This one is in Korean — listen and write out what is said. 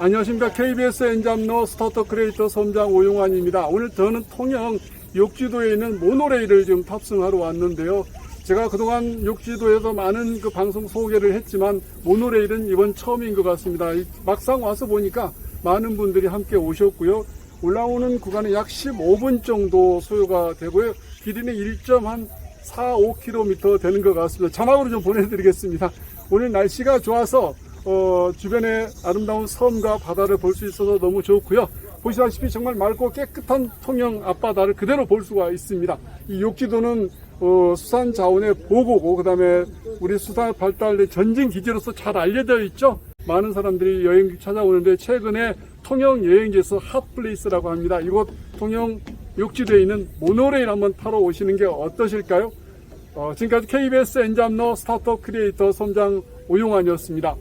안녕하십니까. KBS 엔잡러 스타터 크리에이터 섬장 오용환입니다. 오늘 저는 통영 욕지도에 있는 모노레일을 지금 탑승하러 왔는데요. 제가 그동안 욕지도에서 많은 그 방송 소개를 했지만 모노레일은 이번 처음인 것 같습니다. 이- 막상 와서 보니까 많은 분들이 함께 오셨고요. 올라오는 구간은 약 15분 정도 소요가 되고요. 길이는 1.4, 5km 되는 것 같습니다. 자막으로 좀 보내드리겠습니다. 오늘 날씨가 좋아서 어, 주변의 아름다운 섬과 바다를 볼 수 있어서 너무 좋고요. 보시다시피 정말 맑고 깨끗한 통영 앞바다를 그대로 볼 수가 있습니다. 이 욕지도는 어, 수산 자원의 보고고 그다음에 우리 수산 발달의 전진 기지로서 잘 알려져 있죠. 많은 사람들이 여행 찾아오는데 최근에 통영 여행지에서 핫플레이스라고 합니다. 이곳 통영 욕지도에 있는 모노레일 한번 타러 오시는 게 어떠실까요? 어, 지금까지 KBS 엔잡러 스타트업 크리에이터 선장 오용환이었습니다.